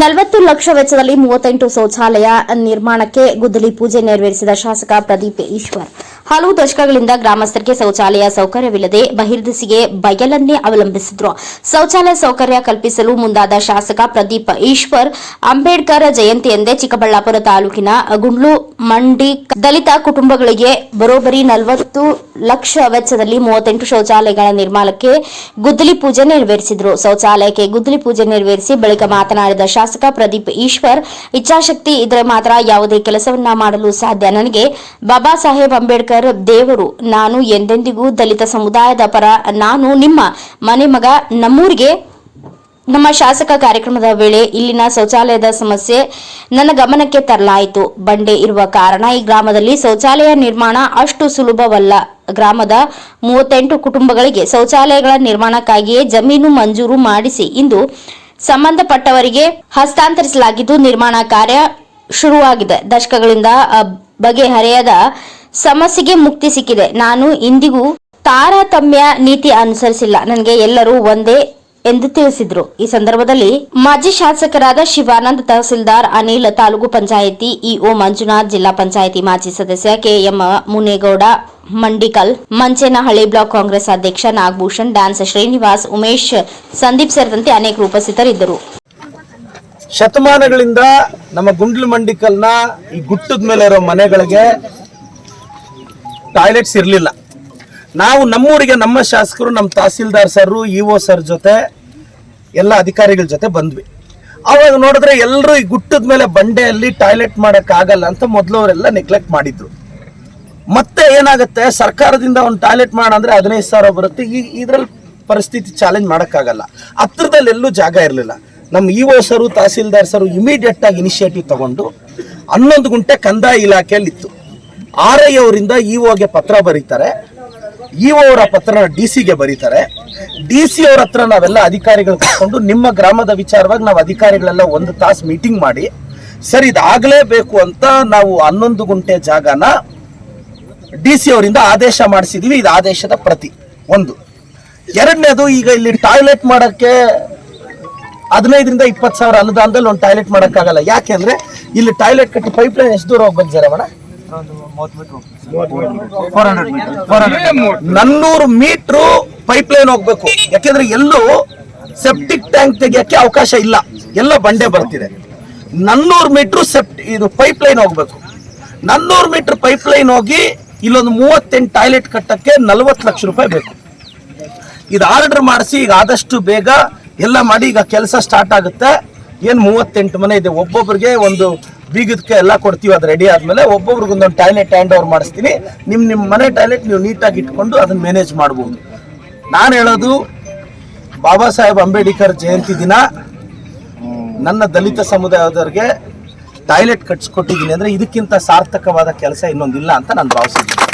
ನಲವತ್ತು ಲಕ್ಷ ವೆಚ್ಚದಲ್ಲಿ ಮೂವತ್ತೆಂಟು ಶೌಚಾಲಯ ನಿರ್ಮಾಣಕ್ಕೆ ಗುದ್ದಲಿ ಪೂಜೆ ನೆರವೇರಿಸಿದ ಶಾಸಕ ಪ್ರದೀಪ್ ಈಶ್ವರ್. ಹಲವು ದಶಕಗಳಿಂದ ಗ್ರಾಮಸ್ಥರಿಗೆ ಶೌಚಾಲಯ ಸೌಕರ್ಯವಿಲ್ಲದೆ ಬಹಿರ್ದಿಸಿಗೆ ಬಯಲನ್ನೇ ಅವಲಂಬಿಸಿದ್ರು. ಶೌಚಾಲಯ ಸೌಕರ್ಯ ಕಲ್ಪಿಸಲು ಮುಂದಾದ ಶಾಸಕ ಪ್ರದೀಪ್ ಈಶ್ವರ್, ಅಂಬೇಡ್ಕರ್ ಜಯಂತಿಯಂದೇ ಚಿಕ್ಕಬಳ್ಳಾಪುರ ತಾಲೂಕಿನ ಗುಂಡ್ಲು ಮಂಡಿ ದಲಿತ ಕುಟುಂಬಗಳಿಗೆ ಬರೋಬ್ಬರಿ ನಲವತ್ತು ಲಕ್ಷ ವೆಚ್ಚದಲ್ಲಿ ಮೂವತ್ತೆಂಟು ಶೌಚಾಲಯಗಳ ನಿರ್ಮಾಣಕ್ಕೆ ಗುದ್ದಲಿ ಪೂಜೆ ನೆರವೇರಿಸಿದರು. ಶೌಚಾಲಯಕ್ಕೆ ಗುದ್ದಲಿ ಪೂಜೆ ನೆರವೇರಿಸಿ ಬಳಿಕ ಮಾತನಾಡಿದ ಶಾಸಕ ಪ್ರದೀಪ್ ಈಶ್ವರ್, ಇಚ್ಛಾಶಕ್ತಿ ಇದ್ರೆ ಮಾತ್ರ ಯಾವುದೇ ಕೆಲಸವನ್ನ ಮಾಡಲು ಸಾಧ್ಯ. ನನಗೆ ಬಾಬಾ ಸಾಹೇಬ್ ಅಂಬೇಡ್ಕರ್ ದೇವರು, ನಾನು ಎಂದೆಂದಿಗೂ ದಲಿತ ಸಮುದಾಯದ ಪರ, ನಾನು ನಿಮ್ಮ ಮನೆ ಮಗ ನಮ್ಮೂರಿಗೆ. ನಮ್ಮ ಶಾಸಕ ಕಾರ್ಯಕ್ರಮದ ವೇಳೆ ಇಲ್ಲಿನ ಶೌಚಾಲಯದ ಸಮಸ್ಯೆ ನನ್ನ ಗಮನಕ್ಕೆ ತರಲಾಯಿತು. ಬಂಡೆ ಇರುವ ಕಾರಣ ಈ ಗ್ರಾಮದಲ್ಲಿ ಶೌಚಾಲಯ ನಿರ್ಮಾಣ ಅಷ್ಟು ಸುಲಭವಲ್ಲ. ಗ್ರಾಮದ ಮೂವತ್ತೆಂಟು ಕುಟುಂಬಗಳಿಗೆ ಶೌಚಾಲಯಗಳ ನಿರ್ಮಾಣಕ್ಕಾಗಿಯೇ ಜಮೀನು ಮಂಜೂರು ಮಾಡಿಸಿ ಇಂದು ಸಂಬಂಧಪಟ್ಟವರಿಗೆ ಹಸ್ತಾಂತರಿಸಲಾಗಿದ್ದು ನಿರ್ಮಾಣ ಕಾರ್ಯ ಶುರುವಾಗಿದೆ. ದಶಕಗಳಿಂದ ಬಗೆಹರೆಯದ ಸಮಸ್ಯೆಗೆ ಮುಕ್ತಿ ಸಿಕ್ಕಿದೆ. ನಾನು ಇಂದಿಗೂ ತಾರತಮ್ಯ ನೀತಿ ಅನುಸರಿಸಿಲ್ಲ. ನನಗೆ ಎಲ್ಲರೂ ಒಂದೇ ಎಂದು ತಿಳಿಸಿದ್ರು. ಈ ಸಂದರ್ಭದಲ್ಲಿ ಮಾಜಿ ಶಾಸಕರಾದ ಶಿವಾನಂದ್ ತಹಸೀಲ್ದಾರ್, ಅನಿಲ್ ತಾಲೂಕು ಪಂಚಾಯಿತಿ ಇಒ ಮಂಜುನಾಥ್, ಜಿಲ್ಲಾ ಪಂಚಾಯಿತಿ ಮಾಜಿ ಸದಸ್ಯ ಕೆಎಂ ಮುನೇಗೌಡ, ಮಂಡಿಕಲ್, ಮಂಚೇನಹಳ್ಳಿ ಬ್ಲಾಕ್ ಕಾಂಗ್ರೆಸ್ ಅಧ್ಯಕ್ಷ ನಾಗಭೂಷಣ್, ಡ್ಯಾನ್ಸ್ ಶ್ರೀನಿವಾಸ್, ಉಮೇಶ್, ಸಂದೀಪ್ ಸೇರಿದಂತೆ ಅನೇಕರು ಉಪಸ್ಥಿತರಿದ್ದರು. ಶತಮಾನಗಳಿಂದ ನಮ್ಮ ಗುಂಡ್ಲು ಮಂಡಿಕಲ್ನ ಈ ಗುಟ್ಟದ ಮೇಲೆ ಇರೋ ಮನೆಗಳಿಗೆ ಟಾಯ್ಲೆಟ್ಸ್ ಇರಲಿಲ್ಲ. ನಾವು ನಮ್ಮೂರಿಗೆ ನಮ್ಮ ಶಾಸಕರು, ನಮ್ಮ tahsildar sir E O sir ಜೊತೆ, ಎಲ್ಲ ಅಧಿಕಾರಿಗಳ ಜೊತೆ ಬಂದ್ವಿ. ಅವಾಗ ನೋಡಿದ್ರೆ ಎಲ್ಲರೂ ಈ ಗುಟ್ಟದ ಮೇಲೆ ಬಂಡೆಯಲ್ಲಿ ಟಾಯ್ಲೆಟ್ ಆಗಲ್ಲ ಅಂತ ಮೊದಲು ಅವರೆಲ್ಲ ನೆಗ್ಲೆಕ್ಟ್ ಮಾಡಿದ್ರು. ಮತ್ತೆ ಏನಾಗುತ್ತೆ? ಸರ್ಕಾರದಿಂದ ಒಂದು ಟಾಯ್ಲೆಟ್ ಮಾಡಂದ್ರೆ ಹದಿನೈದು ಸಾವಿರ ಬರುತ್ತೆ. ಈ ಇದ್ರಲ್ಲಿ ಪರಿಸ್ಥಿತಿ ಚಾಲೆಂಜ್ ಮಾಡೋಕ್ಕಾಗಲ್ಲ ಹತ್ರದಲ್ಲಿ ಎಲ್ಲೂ ಜಾಗ ಇರಲಿಲ್ಲ. ನಮ್ಮ E O sir, tahsildar sir immediate ಆಗಿ ಇನಿಷಿಯೇಟಿವ್ ತಗೊಂಡು ಹನ್ನೊಂದು ಗುಂಟೆ ಕಂದಾಯ ಇಲಾಖೆಯಲ್ಲಿ ಆರ್ ಐ ಅವರಿಂದ ಇ ಪತ್ರ ಬರೀತಾರೆ. ಇ ಅವರ ಪತ್ರನ ಡಿ ಸಿಗೆ ಬರೀತಾರೆ. ಡಿ ಸಿ ಅವ್ರ ಹತ್ರ ನಾವೆಲ್ಲ ಅಧಿಕಾರಿಗಳು ಕರ್ಕೊಂಡು ನಿಮ್ಮ ಗ್ರಾಮದ ವಿಚಾರವಾಗಿ ನಾವು ಅಧಿಕಾರಿಗಳೆಲ್ಲ ಒಂದು ತಾಸು ಮೀಟಿಂಗ್ ಮಾಡಿ, ಸರ್ ಇದಾಗಲೇಬೇಕು ಅಂತ ನಾವು ಹನ್ನೊಂದು ಗುಂಟೆ ಜಾಗನ ಡಿ ಸಿ ಅವರಿಂದ ಆದೇಶ ಮಾಡಿಸಿದೀವಿ, ಇದು ಆದೇಶದ ಪ್ರತಿ. ಒಂದು. ಎರಡನೇದು ಈಗ ಇಲ್ಲಿ ಟಾಯ್ಲೆಟ್ ಮಾಡೋಕ್ಕೆ ಹದಿನೈದರಿಂದ ಇಪ್ಪತ್ತು ಸಾವಿರ ಅನುದಾನದಲ್ಲಿ ಒಂದು ಟಾಯ್ಲೆಟ್ ಮಾಡೋಕ್ಕಾಗಲ್ಲ. ಯಾಕೆಂದರೆ ಇಲ್ಲಿ ಟಾಯ್ಲೆಟ್ ಕಟ್ಟಿ ಪೈಪ್ ಲೈನ್ ಎಷ್ಟು ದೂರ ಹೋಗ್ಬೇಕು ಜರವಣ? ನನ್ನೂರು ಮೀಟ್ರು ಪೈಪ್ ಲೈನ್ ಹೋಗ್ಬೇಕು. ಯಾಕೆಂದ್ರೆ ಎಲ್ಲೂ ಸೆಪ್ಟಿಕ್ ಟ್ಯಾಂಕ್ ತೆಗಿಯಕ್ಕೆ ಅವಕಾಶ ಇಲ್ಲ. ಎಲ್ಲ ಬಂಡೆ ಬರ್ತಿದೆ. ನನ್ನೂರು ಮೀಟ್ರು ಸೆಪ್ಟ್ ಇದು ಪೈಪ್ ಲೈನ್ ಹೋಗ್ಬೇಕು. ನನ್ನೂರು ಮೀಟರ್ ಪೈಪ್ ಲೈನ್ ಹೋಗಿ ಇಲ್ಲೊಂದು ಮೂವತ್ತೆಂಟು ಟಾಯ್ಲೆಟ್ ಕಟ್ಟಕ್ಕೆ ನಲವತ್ತು ಲಕ್ಷ ರೂಪಾಯಿ ಬೇಕು. ಇದು ಆರ್ಡರ್ ಮಾಡಿಸಿ ಈಗ ಆದಷ್ಟು ಬೇಗ ಎಲ್ಲ ಮಾಡಿ ಈಗ ಕೆಲಸ ಸ್ಟಾರ್ಟ್ ಆಗುತ್ತೆ. ಏನು ಮೂವತ್ತೆಂಟು ಮನೆ ಇದೆ. ಒಬ್ಬೊಬ್ಬರಿಗೆ ಒಂದು ಬೀಗದಕ್ಕೆ ಎಲ್ಲ ಕೊಡ್ತೀವಿ, ಅದು ರೆಡಿ ಆದಮೇಲೆ ಒಬ್ಬೊಬ್ರಿಗೊಂದೊಂದು ಟಾಯ್ಲೆಟ್ ಹ್ಯಾಂಡ್ ಓವರ್ ಮಾಡಿಸ್ತೀನಿ. ನಿಮ್ಮ ನಿಮ್ಮ ಮನೆ ಟಾಯ್ಲೆಟ್ ನೀವು ನೀಟಾಗಿ ಇಟ್ಕೊಂಡು ಅದನ್ನ ಮ್ಯಾನೇಜ್ ಮಾಡ್ಬೋದು. ನಾನು ಹೇಳೋದು, ಬಾಬಾ ಸಾಹೇಬ್ ಅಂಬೇಡ್ಕರ್ ಜಯಂತಿ ದಿನ, ನನ್ನ ದಲಿತ ಸಮುದಾಯದವ್ರಿಗೆ ಟಾಯ್ಲೆಟ್ ಕಟ್ಸ್ಕೊಟ್ಟಿದ್ದೀನಿ ಅಂದ್ರೆ ಇದಕ್ಕಿಂತ ಸಾರ್ಥಕವಾದ ಕೆಲಸ ಇನ್ನೊಂದಿಲ್ಲ ಅಂತ ನಾನು ಭಾವಿಸಿದ್ದೀನಿ